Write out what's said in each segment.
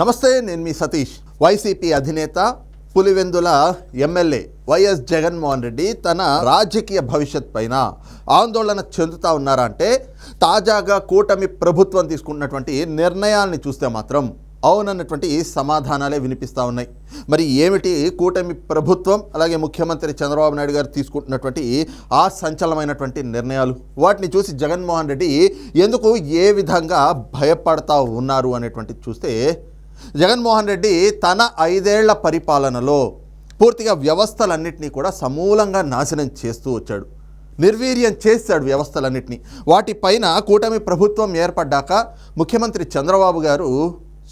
నమస్తే నేను మీ సతీష్. వైసీపీ అధినేత పులివెందుల ఎమ్మెల్యే వైఎస్ జగన్మోహన్ రెడ్డి తన రాజకీయ భవిష్యత్ పైన ఆందోళన చెందుతా ఉన్నారంటే తాజాగా కూటమి ప్రభుత్వం తీసుకున్నటువంటి నిర్ణయాల్ని చూస్తే మాత్రం అవునన్నటువంటి సమాధానాలే వినిపిస్తూ ఉన్నాయి. మరి ఏమిటి కూటమి ప్రభుత్వం అలాగే ముఖ్యమంత్రి చంద్రబాబు నాయుడు గారు తీసుకుంటున్నటువంటి ఆ సంచలనమైనటువంటి నిర్ణయాలు? వాటిని చూసి జగన్మోహన్ రెడ్డి ఎందుకు ఏ విధంగా భయపడతా ఉన్నారు అనేటువంటి చూస్తే జగన్మోహన్ రెడ్డి తన ఐదేళ్ళ పరిపాలనలో పూర్తిగా వ్యవస్థలన్నింటినీ కూడా సమూలంగా నాశనం చేస్తూ వచ్చాడు. నిర్వీర్యం చేశాడు వ్యవస్థలన్నింటినీ. వాటిపైన కూటమి ప్రభుత్వం ఏర్పడ్డాక ముఖ్యమంత్రి చంద్రబాబు గారు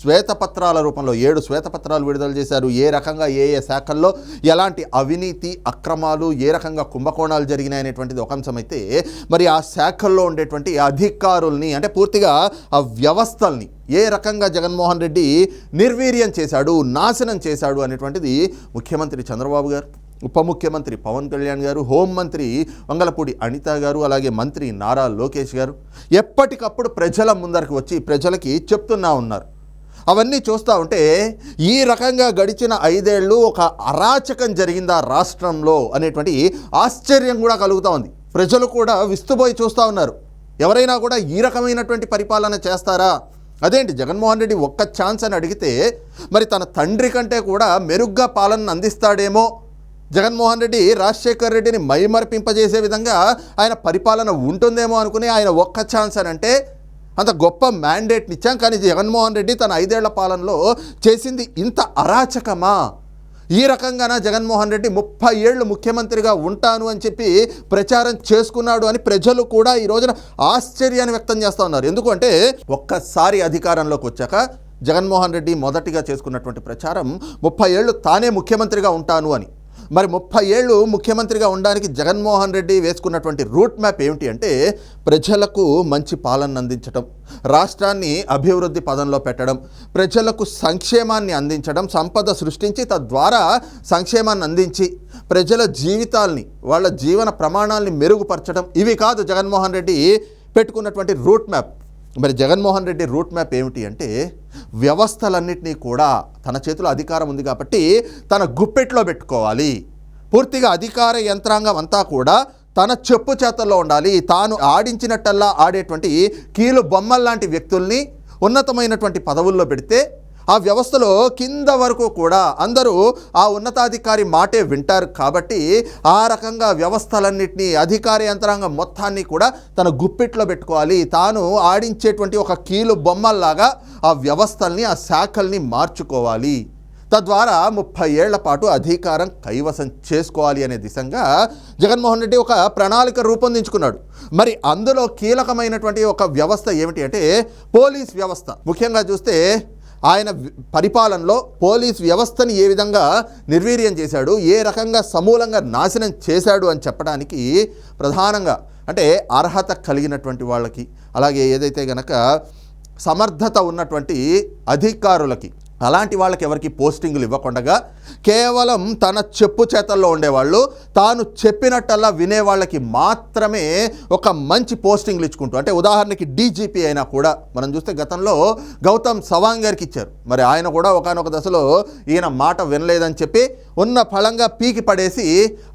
శ్వేతపత్రాల రూపంలో ఏడు శ్వేతపత్రాలు విడుదల చేశారు. ఏ రకంగా ఏ ఏ శాఖల్లో ఎలాంటి అవినీతి అక్రమాలు ఏ రకంగా కుంభకోణాలు జరిగినాయి అనేటువంటిది ఒక అంశమైతే అయితే మరి ఆ శాఖల్లో ఉండేటువంటి అధికారుల్ని అంటే పూర్తిగా ఆ వ్యవస్థల్ని ఏ రకంగా జగన్మోహన్ రెడ్డి నిర్వీర్యం చేశాడు నాశనం చేశాడు అనేటువంటిది ముఖ్యమంత్రి చంద్రబాబు గారు ఉప ముఖ్యమంత్రి పవన్ కళ్యాణ్ గారు హోంమంత్రి వంగలపూడి అనిత గారు అలాగే మంత్రి నారా లోకేష్ గారు ఎప్పటికప్పుడు ప్రజల ముందరకు వచ్చి ప్రజలకి చెప్తున్నా ఉన్నారు. అవన్నీ చూస్తూ ఉంటే ఈ రకంగా గడిచిన ఐదేళ్ళు ఒక అరాచకం జరిగిందా రాష్ట్రంలో అనేటువంటి ఆశ్చర్యం కూడా కలుగుతూ ఉంది. ప్రజలు కూడా విస్తుపోయి చూస్తూ ఉన్నారు. ఎవరైనా కూడా ఈ రకమైనటువంటి పరిపాలన చేస్తారా? అదేంటి జగన్మోహన్ రెడ్డి ఒక్క ఛాన్స్ అని అడిగితే మరి తన తండ్రి కంటే కూడా మెరుగ్గా పాలన అందిస్తాడేమో? జగన్మోహన్ రెడ్డి రాజశేఖర్ రెడ్డిని మైమర్పింపజేసే విధంగా ఆయన పరిపాలన ఉంటుందేమో అనుకుని ఆయన ఒక్క ఛాన్స్ అని అంటే అంత గొప్ప మ్యాండేట్ని ఇచ్చాం కానీ జగన్మోహన్ రెడ్డి తన ఐదేళ్ళ పాలనలో చేసింది ఇంత అరాచకమా? ఈ రకంగాన జగన్మోహన్ రెడ్డి ముప్పై ఏళ్ళు ముఖ్యమంత్రిగా ఉంటాను అని చెప్పి ప్రచారం చేసుకున్నాడు అని ప్రజలు కూడా ఈ రోజున ఆశ్చర్యాన్ని వ్యక్తం చేస్తూ ఉన్నారు. ఎందుకంటే ఒక్కసారి అధికారంలోకి వచ్చాక జగన్మోహన్ రెడ్డి మొదటిగా చేసుకున్నటువంటి ప్రచారం ముప్పై ఏళ్ళు తానే ముఖ్యమంత్రిగా ఉంటాను అని. మరి ముప్పై ఏళ్ళు ముఖ్యమంత్రిగా ఉండడానికి జగన్మోహన్ రెడ్డి వేసుకున్నటువంటి రూట్ మ్యాప్ ఏమిటి అంటే ప్రజలకు మంచి పాలన అందించడం రాష్ట్రాన్ని అభివృద్ధి పదంలో పెట్టడం ప్రజలకు సంక్షేమాన్ని అందించడం సంపద సృష్టించి తద్వారా సంక్షేమాన్ని అందించి ప్రజల జీవితాల్ని వాళ్ళ జీవన ప్రమాణాల్ని మెరుగుపరచడం ఇవి కాదు జగన్మోహన్ రెడ్డి పెట్టుకున్నటువంటి రూట్ మ్యాప్. మరి జగన్మోహన్ రెడ్డి రూట్ మ్యాప్ ఏమిటి అంటే వ్యవస్థలన్నింటినీ కూడా తన చేతిలో అధికారం ఉంది కాబట్టి తన గుప్పెట్లో పెట్టుకోవాలి. పూర్తిగా అధికార యంత్రాంగం అంతా కూడా తన చెప్పు చేతల్లో ఉండాలి. తాను ఆడించినట్టల్లా ఆడేటువంటి కీలు బొమ్మల్లాంటి వ్యక్తుల్ని ఉన్నతమైనటువంటి పదవుల్లో పెడితే ఆ వ్యవస్థలో కింద వరకు కూడా అందరూ ఆ ఉన్నతాధికారి మాటే వింటారు కాబట్టి ఆ రకంగా వ్యవస్థలన్నింటినీ అధికార యంత్రాంగం మొత్తాన్ని కూడా తన గుప్పిట్లో పెట్టుకోవాలి. తాను ఆడించేటువంటి ఒక కీలు బొమ్మల్లాగా ఆ వ్యవస్థల్ని ఆ శాఖల్ని మార్చుకోవాలి. తద్వారా ముప్పై ఏళ్ళ పాటు అధికారం కైవసం చేసుకోవాలి అనే దిశగా జగన్మోహన్ రెడ్డి ఒక ప్రణాళిక రూపొందించుకున్నాడు. మరి అందులో కీలకమైనటువంటి ఒక వ్యవస్థ ఏమిటి అంటే పోలీస్ వ్యవస్థ. ముఖ్యంగా చూస్తే ఆయన పరిపాలనలో పోలీస్ వ్యవస్థని ఏ విధంగా నిర్వీర్యం చేశాడు ఏ రకంగా సమూలంగా నాశనం చేశాడు అని చెప్పడానికి ప్రధానంగా అంటే అర్హత కలిగినటువంటి వాళ్ళకి అలాగే ఏదైతే గనక సమర్థత ఉన్నటువంటి అధికారులకి అలాంటి వాళ్ళకి ఎవరికి పోస్టింగులు ఇవ్వకుండా కేవలం తన చెప్పు చేతల్లో ఉండేవాళ్ళు తాను చెప్పినట్టల్లా వినేవాళ్ళకి మాత్రమే ఒక మంచి పోస్టింగ్లు ఇచ్చుకుంటూ అంటే ఉదాహరణకి డీజీపీ అయినా కూడా మనం చూస్తే గతంలో గౌతమ్ సవాంగ్ గారికి ఇచ్చారు. మరి ఆయన కూడా ఒకనొక దశలో ఈయన మాట వినలేదని చెప్పి ఉన్న ఫలంగా పీకి పడేసి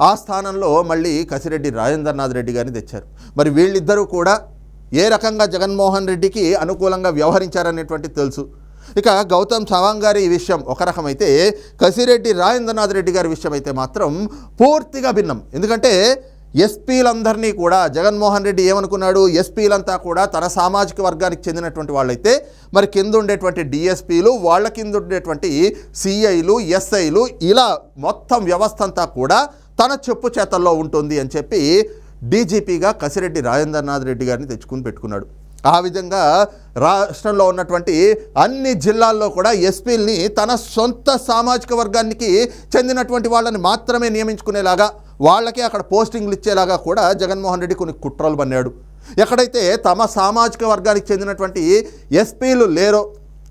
ఆ స్థానంలో మళ్ళీ కసిరెడ్డి రాజేంద్రనాథ్ రెడ్డి గారిని తెచ్చారు. మరి వీళ్ళిద్దరూ కూడా ఏ రకంగా జగన్మోహన్ రెడ్డికి అనుకూలంగా వ్యవహరించారనేటువంటి తెలుసు. ఇక గౌతమ్ సవాంగ్ గారి విషయం ఒక రకమైతే కసిరెడ్డి రాజేంద్రనాథ్ రెడ్డి గారి విషయం అయితే మాత్రం పూర్తిగా భిన్నం. ఎందుకంటే ఎస్పీలందరినీ కూడా జగన్మోహన్ రెడ్డి ఏమనుకున్నాడు? ఎస్పీలంతా కూడా తన సామాజిక వర్గానికి చెందినటువంటి వాళ్ళైతే మరి కింద ఉండేటువంటి డిఎస్పీలు వాళ్ళ కింద ఉండేటువంటి సిఐలు ఎస్ఐలు ఇలా మొత్తం వ్యవస్థ అంతా కూడా తన చెప్పు చేతల్లో ఉంటుంది అని చెప్పి డీజీపీగా కసిరెడ్డి రాజేంద్రనాథ్ రెడ్డి గారిని తెచ్చుకుని పెట్టుకున్నాడు. ఆ విధంగా రాష్ట్రంలో ఉన్నటువంటి అన్ని జిల్లాల్లో కూడా ఎస్పీల్ని తన సొంత సామాజిక వర్గానికి చెందినటువంటి వాళ్ళని మాత్రమే నియమించుకునేలాగా వాళ్ళకి అక్కడ పోస్టింగ్లు ఇచ్చేలాగా కూడా జగన్మోహన్ రెడ్డి కొన్ని కుట్రలు పన్నాడు ఎక్కడైతే తమ సామాజిక వర్గానికి చెందినటువంటి ఎస్పీలు లేరో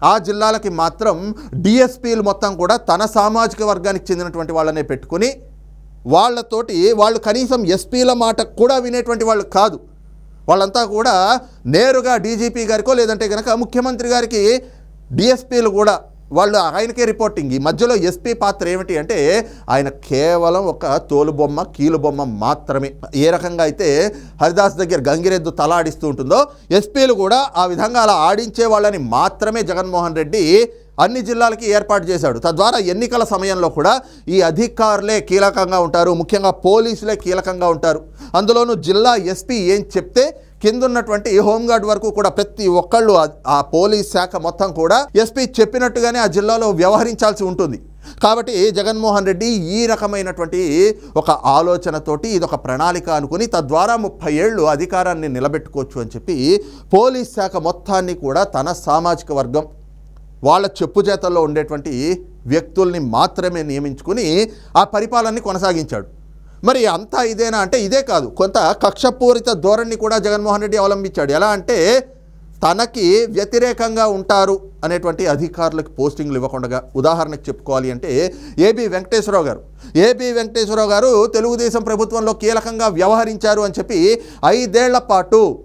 ఆ జిల్లాలకి మాత్రం డిఎస్పీలు మొత్తం కూడా తన సామాజిక వర్గానికి చెందినటువంటి వాళ్ళనే పెట్టుకుని వాళ్ళతోటి వాళ్ళు కనీసం ఎస్పీల మాట కూడా వినేటువంటి వాళ్ళు కాదు. వాళ్ళంతా కూడా నేరుగా డీజీపీ గారికో లేదంటే కనుక ముఖ్యమంత్రి గారికి డిఎస్పీలు కూడా వాళ్ళు ఆయనకే రిపోర్టింగ్. ఈ మధ్యలో ఎస్పీ పాత్ర ఏమిటి అంటే ఆయన కేవలం ఒక తోలుబొమ్మ కీలుబొమ్మ మాత్రమే. ఏ రకంగా అయితే హరిదాస్ దగ్గర గంగిరెద్దు తలాడిస్తూ ఉంటుందో ఎస్పీలు కూడా ఆ విధంగా అలా ఆడించే వాళ్ళని మాత్రమే జగన్మోహన్ రెడ్డి అన్ని జిల్లాలకి ఏర్పాటు చేశాడు. తద్వారా ఎన్నికల సమయంలో కూడా ఈ అధికారులే కీలకంగా ఉంటారు. ముఖ్యంగా పోలీసులే కీలకంగా ఉంటారు. అందులోనూ జిల్లా ఎస్పీ ఏం చెప్తే కింద ఉన్నటువంటి హోంగార్డ్ వరకు కూడా ప్రతి ఒక్కళ్ళు ఆ- ఆ పోలీస్ శాఖ మొత్తం కూడా ఎస్పీ చెప్పినట్టుగానే ఆ జిల్లాలో వ్యవహరించాల్సి ఉంటుంది. కాబట్టి జగన్మోహన్ రెడ్డి ఈ రకమైనటువంటి ఒక ఆలోచనతోటి ఇది ఒక ప్రణాళిక అనుకుని తద్వారా ముప్పై ఏళ్ళు అధికారాన్ని నిలబెట్టుకోవచ్చు అని చెప్పి పోలీస్ శాఖ మొత్తాన్ని కూడా తన సామాజిక వర్గం వాళ్ళ చెప్పు చేతల్లో ఉండేటువంటి వ్యక్తుల్ని మాత్రమే నియమించుకుని ఆ పరిపాలనని కొనసాగించాడు. మరి అంతా ఇదేనా అంటే ఇదే కాదు. కొంత కక్షపూరిత ధోరణి కూడా జగన్మోహన్ రెడ్డి అవలంబించాడు. ఎలా అంటే తనకి వ్యతిరేకంగా ఉంటారు అనేటువంటి అధికారులకు పోస్టింగ్లు ఇవ్వకుండా ఉదాహరణకు చెప్పుకోవాలి అంటే ఏబి వెంకటేశ్వరరావు గారు. ఏబి వెంకటేశ్వరరావు గారు తెలుగుదేశం ప్రభుత్వంలో కీలకంగా వ్యవహరించారు అని చెప్పి ఐదేళ్ళ పాటు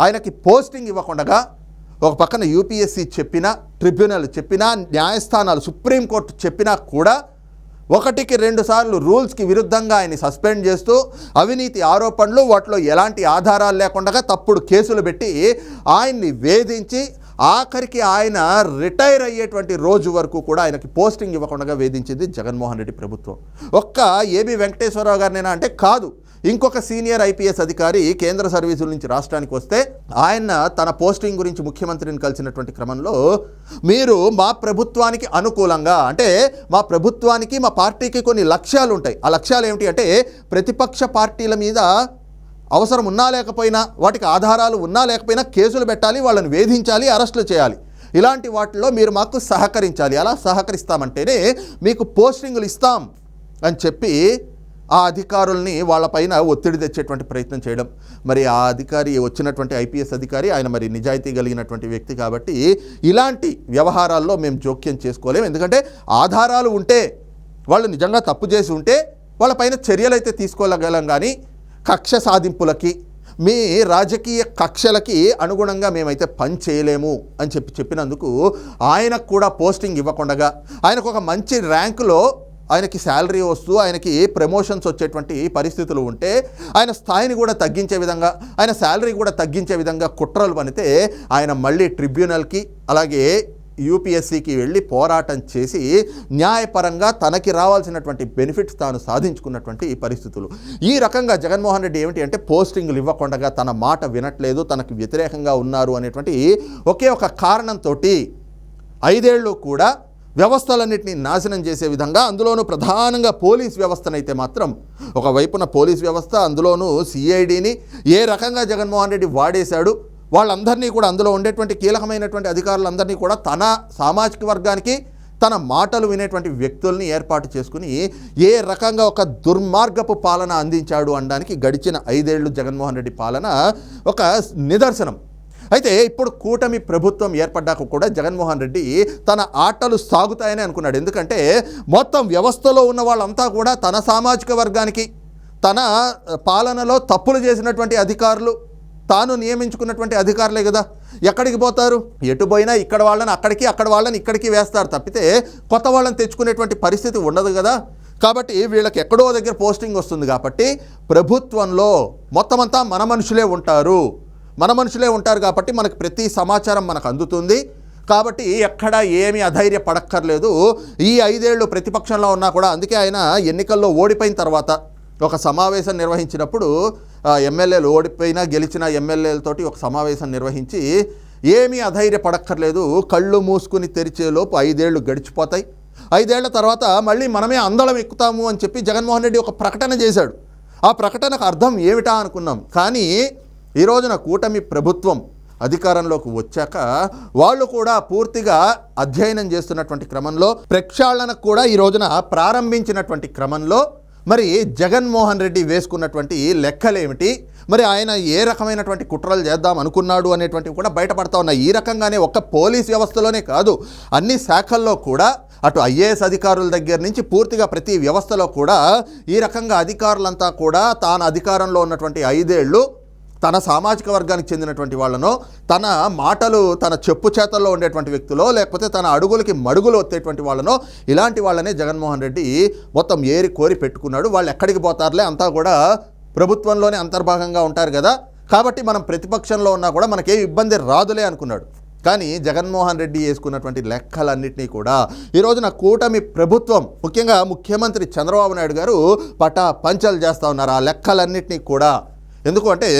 ఆయనకి పోస్టింగ్ ఇవ్వకుండా ఒక పక్కన యూపీఎస్సీ చెప్పినా ట్రిబ్యునల్ చెప్పినా న్యాయస్థానాలు సుప్రీంకోర్టు చెప్పినా కూడా ఒకటికి రెండు సార్లు రూల్స్కి విరుద్ధంగా ఆయన్ని సస్పెండ్ చేస్తూ అవినీతి ఆరోపణలు వాటిలో ఎలాంటి ఆధారాలు లేకుండా తప్పుడు కేసులు పెట్టి ఆయన్ని వేధించి ఆఖరికి ఆయన రిటైర్ అయ్యేటువంటి రోజు వరకు కూడా ఆయనకి పోస్టింగ్ ఇవ్వకుండా వేధించింది జగన్మోహన్ రెడ్డి ప్రభుత్వం. ఒక్క ఏబి వెంకటేశ్వరరావు గారినేనా అంటే కాదు. ఇంకొక సీనియర్ ఐపీఎస్ అధికారి కేంద్ర సర్వీసుల నుంచి రాష్ట్రానికి వస్తే ఆయన తన పోస్టింగ్ గురించి ముఖ్యమంత్రిని కలిసినటువంటి క్రమంలో మీరు మా ప్రభుత్వానికి అనుకూలంగా అంటే మా ప్రభుత్వానికి మా పార్టీకి కొన్ని లక్ష్యాలు ఉంటాయి ఆ లక్ష్యాలు ఏమిటి అంటే ప్రతిపక్ష పార్టీల మీద అవసరం ఉన్నా లేకపోయినా వాటికి ఆధారాలు ఉన్నా లేకపోయినా కేసులు పెట్టాలి వాళ్ళని వేధించాలి అరెస్టులు చేయాలి. ఇలాంటి వాటిలో మీరు మాకు సహకరించాలి. అలా సహకరిస్తామంటేనే మీకు పోస్టింగులు ఇస్తాం అని చెప్పి ఆ అధికారుల్ని వాళ్ళపైన ఒత్తిడి తెచ్చేటువంటి ప్రయత్నం చేయడం. మరి ఆ అధికారి వచ్చినటువంటి ఐపీఎస్ అధికారి ఆయన మరి నిజాయితీ కలిగినటువంటి వ్యక్తి కాబట్టి ఇలాంటి వ్యవహారాల్లో మేము జోక్యం చేసుకోలేము ఎందుకంటే ఆధారాలు ఉంటే వాళ్ళు నిజంగా తప్పు చేసి ఉంటే వాళ్ళపైన చర్యలు అయితే తీసుకోగలం కానీ కక్ష సాధింపులకి మీ రాజకీయ కక్షలకి అనుగుణంగా మేమైతే పని చేయలేము అని చెప్పి చెప్పినందుకు ఆయనకు కూడా పోస్టింగ్ ఇవ్వకుండా ఆయనకు ఒక మంచి ర్యాంకులో ఆయనకి శాలరీ వస్తూ ఆయనకి ప్రమోషన్స్ వచ్చేటువంటి పరిస్థితులు ఉంటే ఆయన స్థాయిని కూడా తగ్గించే విధంగా ఆయన శాలరీ కూడా తగ్గించే విధంగా కుట్రలు పనితే ఆయన మళ్ళీ ట్రిబ్యునల్కి అలాగే యూపీఎస్సీకి వెళ్ళి పోరాటం చేసి న్యాయపరంగా తనకి రావాల్సినటువంటి బెనిఫిట్స్ తాను సాధించుకున్నటువంటి ఈ పరిస్థితులు. ఈ రకంగా జగన్మోహన్ రెడ్డి ఏమిటి అంటే పోస్టింగ్లు ఇవ్వకుండా తన మాట వినట్లేదు తనకు వ్యతిరేకంగా ఉన్నారు అనేటువంటి ఒకే ఒక కారణంతో ఐదేళ్ళు కూడా వ్యవస్థలన్నింటినీ నాశనం చేసే విధంగా అందులోనూ ప్రధానంగా పోలీస్ వ్యవస్థనైతే మాత్రం ఒకవైపున పోలీస్ వ్యవస్థ అందులోనూ సిఐడిని ఏ రకంగా జగన్మోహన్ రెడ్డి వాడేశాడు వాళ్ళందరినీ కూడా అందులో ఉండేటువంటి కీలకమైనటువంటి అధికారులందరినీ కూడా తన సామాజిక వర్గానికి తన మాటలు వినేటువంటి వ్యక్తుల్ని ఏర్పాటు చేసుకుని ఏ రకంగా ఒక దుర్మార్గపు పాలన అందించాడు అనడానికి గడిచిన ఐదేళ్ళు జగన్మోహన్ రెడ్డి పాలన ఒక నిదర్శనం. అయితే ఇప్పుడు కూటమి ప్రభుత్వం ఏర్పడ్డాక కూడా జగన్మోహన్ రెడ్డి తన ఆటలు సాగుతాయని అనుకున్నాడు. ఎందుకంటే మొత్తం వ్యవస్థలో ఉన్న వాళ్ళంతా కూడా తన సామాజిక వర్గానికి తన పాలనలో తప్పులు చేసినటువంటి అధికారులు తాను నియమించుకున్నటువంటి అధికారులే కదా. ఎక్కడికి పోతారు? ఎటు పోయినా ఇక్కడ వాళ్ళని అక్కడికి అక్కడ వాళ్ళని ఇక్కడికి వేస్తారు తప్పితే కొత్త వాళ్ళని తెచ్చుకునేటువంటి పరిస్థితి ఉండదు కదా. కాబట్టి వీళ్ళకి ఎక్కడో దగ్గర పోస్టింగ్ వస్తుంది కాబట్టి ప్రభుత్వంలో మొత్తం అంతా మన మనుషులే ఉంటారు. మన మనుషులే ఉంటారు కాబట్టి మనకు ప్రతి సమాచారం మనకు అందుతుంది. కాబట్టి ఎక్కడ ఏమి అధైర్య పడక్కర్లేదు ఈ ఐదేళ్ళు ప్రతిపక్షంలో ఉన్నా కూడా అందుకే ఆయన ఎన్నికల్లో ఓడిపోయిన తర్వాత ఒక సమావేశం నిర్వహించినప్పుడు ఎమ్మెల్యేలు ఓడిపోయినా గెలిచిన ఎమ్మెల్యేలతోటి ఒక సమావేశం నిర్వహించి ఏమీ అధైర్య పడక్కర్లేదు కళ్ళు మూసుకుని తెరిచేలోపు ఐదేళ్ళు గడిచిపోతాయి. ఐదేళ్ళ తర్వాత మళ్ళీ మనమే అందలం ఎక్కుతాము అని చెప్పి జగన్మోహన్ రెడ్డి ఒక ప్రకటన చేశాడు. ఆ ప్రకటనకు అర్థం ఏమిటా అనుకున్నాం. కానీ ఈ రోజున కూటమి ప్రభుత్వం అధికారంలోకి వచ్చాక వాళ్ళు కూడా పూర్తిగా అధ్యయనం చేస్తున్నటువంటి క్రమంలో ప్రక్షాళనకు కూడా ఈ రోజున ప్రారంభించినటువంటి క్రమంలో మరి జగన్మోహన్ రెడ్డి వేసుకున్నటువంటి లెక్కలేమిటి? మరి ఆయన ఏ రకమైనటువంటి కుట్రలు చేద్దాం అనుకున్నాడు అనేటువంటివి కూడా బయటపడతా ఉన్నాయి. ఈ రకంగానే ఒక్క పోలీస్ వ్యవస్థలోనే కాదు అన్ని శాఖల్లో కూడా అటు ఐఏఎస్ అధికారుల దగ్గర నుంచి పూర్తిగా ప్రతి వ్యవస్థలో కూడా ఈ రకంగా అధికారులంతా కూడా తాను అధికారంలో ఉన్నటువంటి ఐదేళ్ళు తన సామాజిక వర్గానికి చెందినటువంటి వాళ్ళనో తన మాటలు తన చెప్పు చేతల్లో ఉండేటువంటి వ్యక్తులో లేకపోతే తన అడుగులకి మడుగులు వచ్చేటువంటి వాళ్ళనో ఇలాంటి వాళ్ళనే జగన్మోహన్ రెడ్డి మొత్తం ఏరి కోరి పెట్టుకున్నాడు. వాళ్ళు ఎక్కడికి పోతారులే అంతా కూడా ప్రభుత్వంలోనే అంతర్భాగంగా ఉంటారు కదా. కాబట్టి మనం ప్రతిపక్షంలో ఉన్నా కూడా మనకే ఇబ్బంది రాదులే అనుకున్నాడు. కానీ జగన్మోహన్ రెడ్డి వేసుకున్నటువంటి లెక్కలన్నింటినీ కూడా ఈ రోజున కూటమి ప్రభుత్వం ముఖ్యంగా ముఖ్యమంత్రి చంద్రబాబు నాయుడు గారు పటా పంచలు చేస్తూ ఉన్నారు. ఆ లెక్కలన్నింటినీ కూడా ఎందుకంటే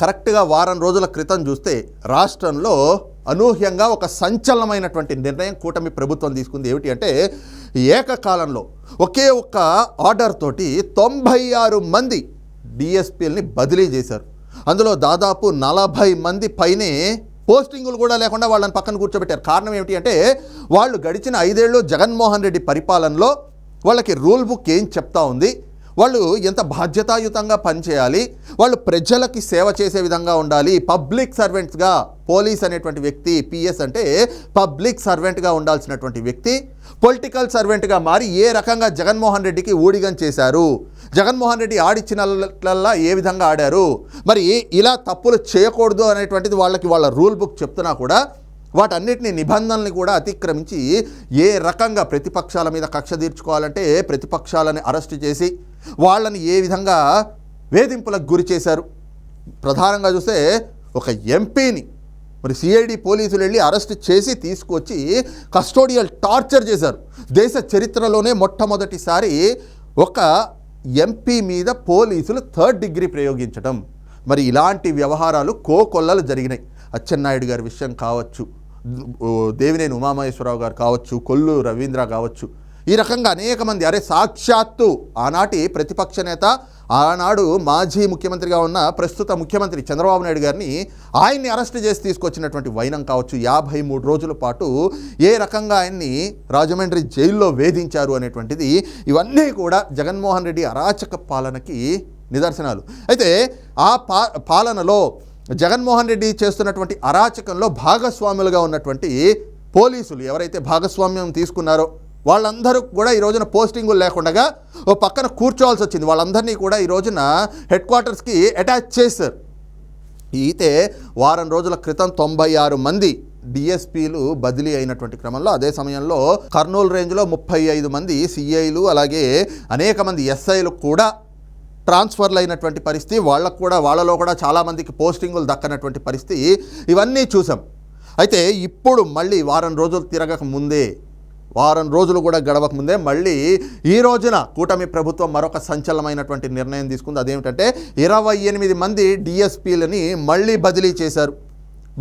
కరెక్ట్గా వారం రోజుల క్రితం చూస్తే రాష్ట్రంలో అనూహ్యంగా ఒక సంచలనమైనటువంటి నిర్ణయం కూటమి ప్రభుత్వం తీసుకుంది. ఏమిటి అంటే ఏకకాలంలో ఒకే ఒక్క ఆర్డర్ తోటి తొంభై ఆరు మంది డిఎస్పీలని బదిలీ చేశారు. అందులో దాదాపు నలభై మంది పైనే పోస్టింగులు కూడా లేకుండా వాళ్ళని పక్కన కూర్చోబెట్టారు. కారణం ఏమిటి అంటే వాళ్ళు గడిచిన ఐదేళ్ళు జగన్మోహన్ రెడ్డి పరిపాలనలో వాళ్ళకి రూల్ బుక్ ఏం చెప్తా ఉంది? వాళ్ళు ఎంత బాధ్యతాయుతంగా పనిచేయాలి వాళ్ళు ప్రజలకి సేవ చేసే విధంగా ఉండాలి పబ్లిక్ సర్వెంట్స్గా పోలీస్ అనేటువంటి వ్యక్తి పిఎస్ అంటే పబ్లిక్ సర్వెంట్గా ఉండాల్సినటువంటి వ్యక్తి పొలిటికల్ సర్వెంట్గా మారి ఏ రకంగా జగన్మోహన్ రెడ్డికి ఊడిగం చేశారు జగన్మోహన్ రెడ్డి ఆడిచ్చినట్లల్లా ఏ విధంగా ఆడారు మరి ఇలా తప్పులు చేయకూడదు అనేటువంటిది వాళ్ళకి వాళ్ళ రూల్ బుక్ చెప్తున్నా కూడా వాటన్నిటిని నిబంధనల్ని కూడా అతిక్రమించి ఏ రకంగా ప్రతిపక్షాల మీద కక్ష తీర్చుకోవాలంటే ప్రతిపక్షాలని అరెస్ట్ చేసి వాళ్ళని ఏ విధంగా వేధింపులకు గురి చేశారు. ప్రధానంగా చూస్తే ఒక ఎంపీని మరి సిఐడి పోలీసులు వెళ్ళి అరెస్ట్ చేసి తీసుకొచ్చి కస్టోడియల్ టార్చర్ చేశారు. దేశ చరిత్రలోనే మొట్టమొదటిసారి ఒక ఎంపీ మీద పోలీసులు థర్డ్ డిగ్రీ ప్రయోగించడం మరి ఇలాంటి వ్యవహారాలు కోకొల్లలు జరిగినాయి. అచ్చెన్నాయుడు గారి విషయం కావచ్చు. దేవినేని ఉమామహేశ్వరరావు గారు కావచ్చు కొల్లు రవీంద్ర కావచ్చు ఈ రకంగా అనేక మంది అరే సాక్షాత్తు ఆనాటి ప్రతిపక్ష నేత ఆనాడు మాజీ ముఖ్యమంత్రిగా ఉన్న ప్రస్తుత ముఖ్యమంత్రి చంద్రబాబు నాయుడు గారిని ఆయన్ని అరెస్ట్ చేసి తీసుకొచ్చినటువంటి వైనం కావచ్చు యాభై మూడు రోజుల పాటు ఏ రకంగా ఆయన్ని రాజమండ్రి జైల్లో వేధించారు అనేటువంటిది ఇవన్నీ కూడా జగన్మోహన్ రెడ్డి అరాచక పాలనకి నిదర్శనాలు. అయితే ఆ పా పాలనలో జగన్మోహన్ రెడ్డి చేస్తున్నటువంటి అరాచకంలో భాగస్వాములుగా ఉన్నటువంటి పోలీసులు ఎవరైతే భాగస్వామ్యం తీసుకున్నారో వాళ్ళందరూ కూడా ఈ రోజున పోస్టింగులు లేకుండా ఓ పక్కన కూర్చోవాల్సి వచ్చింది. వాళ్ళందరినీ కూడా ఈ రోజున హెడ్ క్వార్టర్స్కి అటాచ్ చేశారు. అయితే వారం రోజుల క్రితం తొంభై ఆరు మంది డిఎస్పీలు బదిలీ అయినటువంటి క్రమంలో అదే సమయంలో కర్నూలు రేంజ్లో ముప్పై ఐదు మంది సిఐలు అలాగే అనేక మంది ఎస్ఐలు కూడా ట్రాన్స్ఫర్లు అయినటువంటి పరిస్థితి వాళ్ళకు కూడా వాళ్ళలో కూడా చాలామందికి పోస్టింగులు దక్కనటువంటి పరిస్థితి ఇవన్నీ చూసాం. అయితే ఇప్పుడు మళ్ళీ వారం రోజులు తిరగక ముందే వారం రోజులు కూడా గడవక ముందే మళ్ళీ ఈ రోజున కూటమి ప్రభుత్వం మరొక సంచలనమైనటువంటి నిర్ణయం తీసుకుంది. అదేమిటంటే ఇరవై ఎనిమిది మంది డిఎస్పీలని మళ్ళీ బదిలీ చేశారు.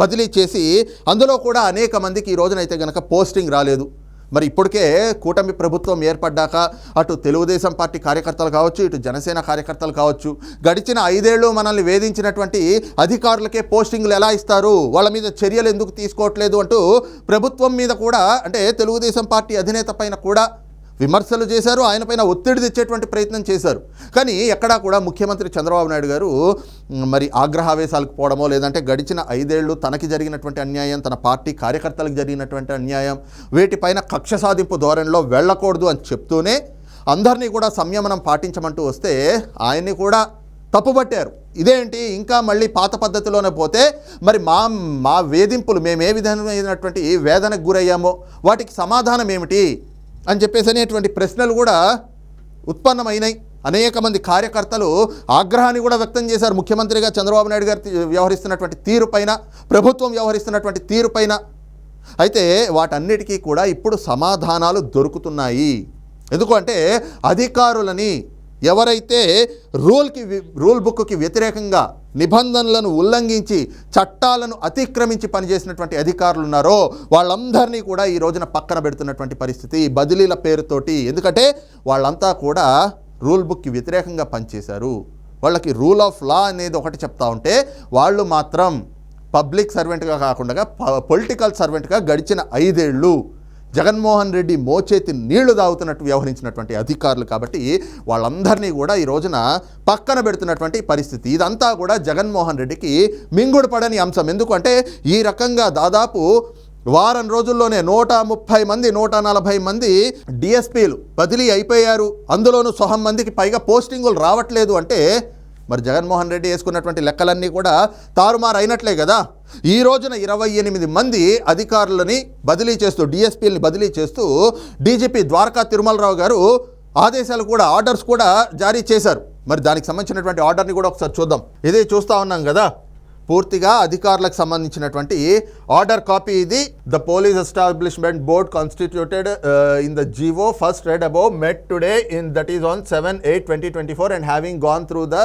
బదిలీ చేసి అందులో కూడా అనేక మందికి ఈ రోజునైతే గనక పోస్టింగ్ రాలేదు. మరి ఇప్పటికే కూటమి ప్రభుత్వం ఏర్పడ్డాక అటు తెలుగుదేశం పార్టీ కార్యకర్తలు కావచ్చు ఇటు జనసేన కార్యకర్తలు కావచ్చు గడిచిన ఐదేళ్ళు మనల్ని వేధించినటువంటి అధికారులకే పోస్టింగ్లు ఎలా ఇస్తారు? వాళ్ళ మీద చర్యలు ఎందుకు తీసుకోవట్లేదు అంటూ ప్రభుత్వం మీద కూడా అంటే తెలుగుదేశం పార్టీ అధినేత పైన కూడా విమర్శలు చేశారు ఆయన పైన ఒత్తిడి తెచ్చేటువంటి ప్రయత్నం చేశారు. కానీ ఎక్కడా కూడా ముఖ్యమంత్రి చంద్రబాబు నాయుడు గారు మరి ఆగ్రహావేశాలకు పోవడమో లేదంటే గడిచిన ఐదేళ్ళు తనకి జరిగినటువంటి అన్యాయం తన పార్టీ కార్యకర్తలకు జరిగినటువంటి అన్యాయం వీటిపైన కక్ష సాధింపు ధోరణిలో వెళ్ళకూడదు అని చెప్తూనే అందరినీ కూడా సంయమనం పాటించమంటూ వస్తే ఆయన్ని కూడా తప్పుపట్టారు. ఇదేంటి? ఇంకా మళ్ళీ పాత పద్ధతిలోనే పోతే మరి మా మా వేధింపులు మేము ఏ విధమైనటువంటి వేదనకు గురయ్యామో వాటికి సమాధానం ఏమిటి? అని చెప్పేసి అనేటువంటి ప్రశ్నలు కూడా ఉత్పన్నమైనాయి అనేక మంది కార్యకర్తలు ఆగ్రహాన్ని కూడా వ్యక్తం చేశారు. ముఖ్యమంత్రిగా చంద్రబాబు నాయుడు గారు వ్యవహరిస్తున్నటువంటి తీరుపైన ప్రభుత్వం వ్యవహరిస్తున్నటువంటి తీరుపైన. అయితే వాటన్నిటికీ కూడా ఇప్పుడు సమాధానాలు దొరుకుతున్నాయి. ఎందుకంటే అధికారులని ఎవరైతే రూల్కి రూల్ బుక్కి వ్యతిరేకంగా నిబంధనలను ఉల్లంఘించి చట్టాలను అతిక్రమించి పనిచేసినటువంటి అధికారులు ఉన్నారో వాళ్ళందరినీ కూడా ఈ రోజున పక్కన పెడుతున్నటువంటి పరిస్థితి బదిలీల పేరుతోటి. ఎందుకంటే వాళ్ళంతా కూడా రూల్ బుక్కి వ్యతిరేకంగా పనిచేశారు. వాళ్ళకి రూల్ ఆఫ్ లా అనేది ఒకటి చెప్తా ఉంటే వాళ్ళు మాత్రం పబ్లిక్ సర్వెంట్గా కాకుండా పొలిటికల్ సర్వెంట్గా గడిచిన ఐదేళ్ళు జగన్మోహన్ రెడ్డి మోచేతి నీళ్ళు తాగుతున్నట్టు వ్యవహరించినటువంటి అధికారులు కాబట్టి వాళ్ళందరినీ కూడా ఈ రోజున పక్కన పెడుతున్నటువంటి పరిస్థితి. ఇదంతా కూడా జగన్మోహన్ రెడ్డికి మింగుడు పడని అంశం. ఎందుకంటే ఈ రకంగా దాదాపు వారం రోజుల్లోనే నూట ముప్పై మంది నూట నలభై మంది డిఎస్పీలు బదిలీ అయిపోయారు. అందులోనూ సొహం మందికి పైగా పోస్టింగులు రావట్లేదు అంటే మరి జగన్మోహన్ రెడ్డి వేసుకున్నటువంటి లెక్కలన్నీ కూడా తారుమారు అయినట్లే కదా. ఈ రోజున ఇరవై ఎనిమిది మంది అధికారులని బదిలీ చేస్తూ డిఎస్పీలని బదిలీ చేస్తూ డీజీపీ ద్వారకా తిరుమలరావు గారు ఆదేశాలు కూడా ఆర్డర్స్ కూడా జారీ చేశారు. మరి దానికి సంబంధించినటువంటి ఆర్డర్ని కూడా ఒకసారి చూద్దాం. ఇదే చూస్తూ ఉన్నాం కదా. పూర్తిగా అధికారులకు సంబంధించినటువంటి ఆర్డర్ కాపీ ఇది. The police establishment board constituted uh, in the GO first read above met today in that is on seven eight twenty twenty four and having gone through the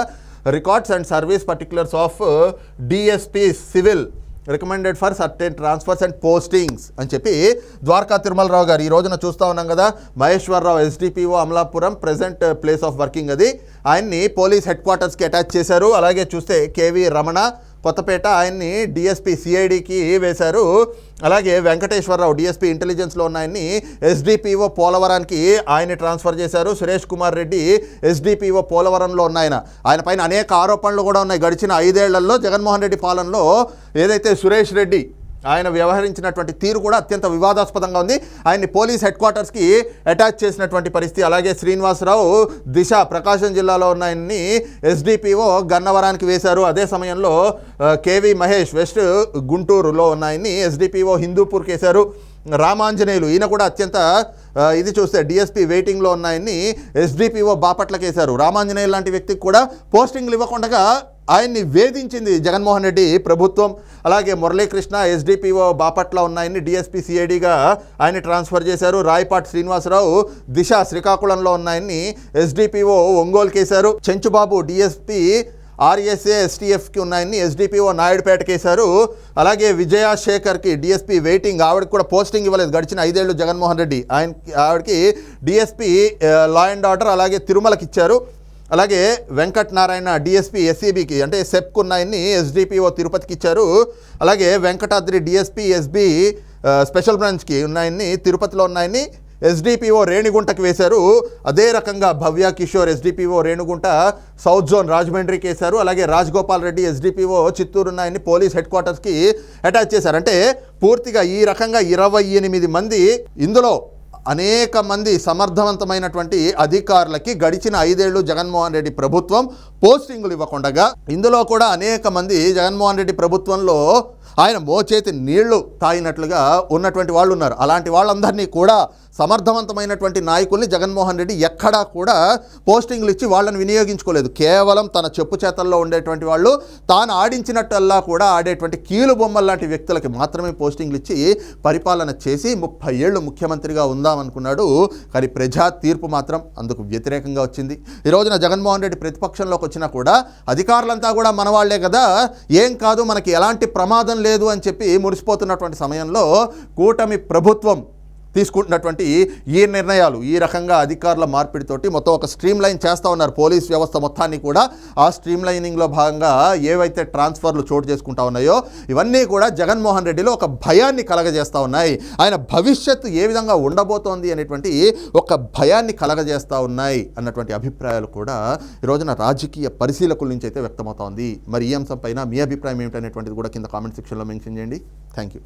records and service particulars of DSP civil recommended for certain transfers and postings అని చెప్పి ద్వారకా తిరుమలరావు గారు ఈ రోజున చూస్తూ ఉన్నాం కదా. Maheswararao SDPO Amalapuram present place of working అది. ఆయన్ని పోలీస్ హెడ్ క్వార్టర్స్కి అటాచ్ చేశారు. అలాగే చూస్తే కేవీ రమణ కొత్తపేట ఆయన్ని డిఎస్పీ సిఐడికి వేశారు. అలాగే వెంకటేశ్వరరావు డిఎస్పీ ఇంటెలిజెన్స్లో ఉన్న ఆయన్ని ఎస్డిపిఓ పోలవరానికి ఆయన ట్రాన్స్ఫర్ చేశారు. సురేష్ కుమార్ రెడ్డి ఎస్డిపిఓ పోలవరంలో ఉన్న ఆయన. ఆయన పైన అనేక ఆరోపణలు కూడా ఉన్నాయి. గడిచిన ఐదేళ్ళలో జగన్మోహన్ రెడ్డి పాలనలో ఏదైతే సురేష్ రెడ్డి ఆయన వ్యవహరించినటువంటి తీరు కూడా అత్యంత వివాదాస్పదంగా ఉంది. ఆయన్ని పోలీస్ హెడ్ క్వార్టర్స్కి అటాచ్ చేసినటువంటి పరిస్థితి అలాగే శ్రీనివాసరావు దిశ ప్రకాశం జిల్లాలో ఉన్న ఆయన్ని ఎస్డిపిఓ గన్నవరానికి వేశారు. అదే సమయంలో కేవి మహేష్ వెస్ట్ గుంటూరులో ఉన్న ఆయన్ని ఎస్డిపిఓ హిందూపూర్కి వేశారు. రామాంజనేయులు ఈయన కూడా అత్యంత ఇది చూస్తే డిఎస్పీ వెయిటింగ్లో ఉన్నాయని ఎస్డిపిఓ బాపట్లకేశారు రామాంజనేయులు లాంటి వ్యక్తికి కూడా పోస్టింగ్లు ఇవ్వకుండా ఆయన్ని వేధించింది జగన్మోహన్ రెడ్డి ప్రభుత్వం. అలాగే మురళీకృష్ణ ఎస్డిపిఓ బాపట్ల ఉన్నాయని డిఎస్పీ సిఐడిగా ఆయన ట్రాన్స్ఫర్ చేశారు. రాయపాటి శ్రీనివాసరావు దిశ శ్రీకాకుళంలో ఉన్నాయని ఎస్డిపిఓ ఒంగోలుకి చెంచుబాబు డిఎస్పీ ఆర్ఎస్ఏ ఎస్టీఎఫ్కి ఉన్నాయని ఎస్డిపిఓ నాయుడుపేట వేశారు అలాగే విజయశేఖర్కి డిఎస్పీ వెయిటింగ్ ఆవిడకి కూడా పోస్టింగ్ ఇవ్వలేదు. గడిచిన ఐదేళ్ళు జగన్మోహన్ రెడ్డి ఆయన ఆవిడకి డిఎస్పీ లా అండ్ ఆర్డర్ అలాగే తిరుమలకి ఇచ్చారు. అలాగే వెంకట్ నారాయణ డిఎస్పీ ఎస్సీబీకి అంటే సెప్కు ఉన్నాయని ఎస్డిపిఓ తిరుపతికి ఇచ్చారు. అలాగే వెంకటాద్రి డిఎస్పీ ఎస్బీ స్పెషల్ బ్రాంచ్కి ఉన్నాయని తిరుపతిలో ఉన్నాయని ఎస్డిపిఓ రేణిగుంటకి వేశారు. అదే రకంగా Bhavya Kishore SDPO Renigunta south zone రాజమండ్రికి వేశారు. అలాగే రాజగోపాల్ రెడ్డి ఎస్డిపిఓ చిత్తూరు ఉన్నాయని పోలీస్ హెడ్ క్వార్టర్స్కి అటాచ్ చేశారు. అంటే పూర్తిగా ఈ రకంగా ఇరవై ఎనిమిది మంది ఇందులో అనేక మంది సమర్థవంతమైనటువంటి అధికారులకి గడిచిన ఐదేళ్ళు జగన్మోహన్ రెడ్డి ప్రభుత్వం పోస్టింగులు ఇవ్వకుండగా ఇందులో కూడా అనేక మంది జగన్మోహన్ రెడ్డి ప్రభుత్వంలో ఆయన మోచేతి నీళ్ళు తాగినట్లుగా ఉన్నటువంటి వాళ్ళు ఉన్నారు. అలాంటి వాళ్ళందరినీ కూడా సమర్థవంతమైనటువంటి నాయకుల్ని జగన్మోహన్ రెడ్డి ఎక్కడా కూడా పోస్టింగ్లు ఇచ్చి వాళ్ళని వినియోగించుకోలేదు. కేవలం తన చెప్పు చేతల్లో ఉండేటువంటి వాళ్ళు తాను ఆడించినట్టల్లా కూడా ఆడేటువంటి కీలు బొమ్మల లాంటి వ్యక్తులకి మాత్రమే పోస్టింగ్లు ఇచ్చి పరిపాలన చేసి ముప్పై ఏళ్ళు ముఖ్యమంత్రిగా ఉందామనుకున్నాడు. కానీ ప్రజా తీర్పు మాత్రం అందుకు వ్యతిరేకంగా వచ్చింది. ఈ రోజున జగన్మోహన్ రెడ్డి ప్రతిపక్షంలోకి వచ్చినా కూడా అధికారులంతా కూడా మన వాళ్ళే కదా. ఏం కాదు మనకి ఎలాంటి ప్రమాదం లేదు అని చెప్పి మురిసిపోతున్నటువంటి సమయంలో కూటమి ప్రభుత్వం తీసుకుంటున్నటువంటి ఈ నిర్ణయాలు ఈ రకంగా అధికారుల మార్పిడితోటి మొత్తం ఒక స్ట్రీమ్ లైన్ చేస్తూ ఉన్నారు పోలీస్ వ్యవస్థ మొత్తాన్ని కూడా. ఆ స్ట్రీమ్ లైనింగ్లో భాగంగా ఏవైతే ట్రాన్స్ఫర్లు చోటు చేసుకుంటా ఉన్నాయో ఇవన్నీ కూడా జగన్మోహన్ రెడ్డిలో ఒక భయాన్ని కలగజేస్తూ ఉన్నాయి. ఆయన భవిష్యత్తు ఏ విధంగా ఉండబోతోంది అనేటువంటి ఒక భయాన్ని కలగజేస్తూ ఉన్నాయి అన్నటువంటి అభిప్రాయాలు కూడా ఈ రోజున రాజకీయ పరిశీలకుల నుంచి అయితే వ్యక్తమవుతోంది మరి ఈ అంశం పైన మీ అభిప్రాయం ఏమిటనేటువంటిది కూడా కింద కామెంట్ సెక్షన్లో మెన్షన్ చేయండి. Thank you.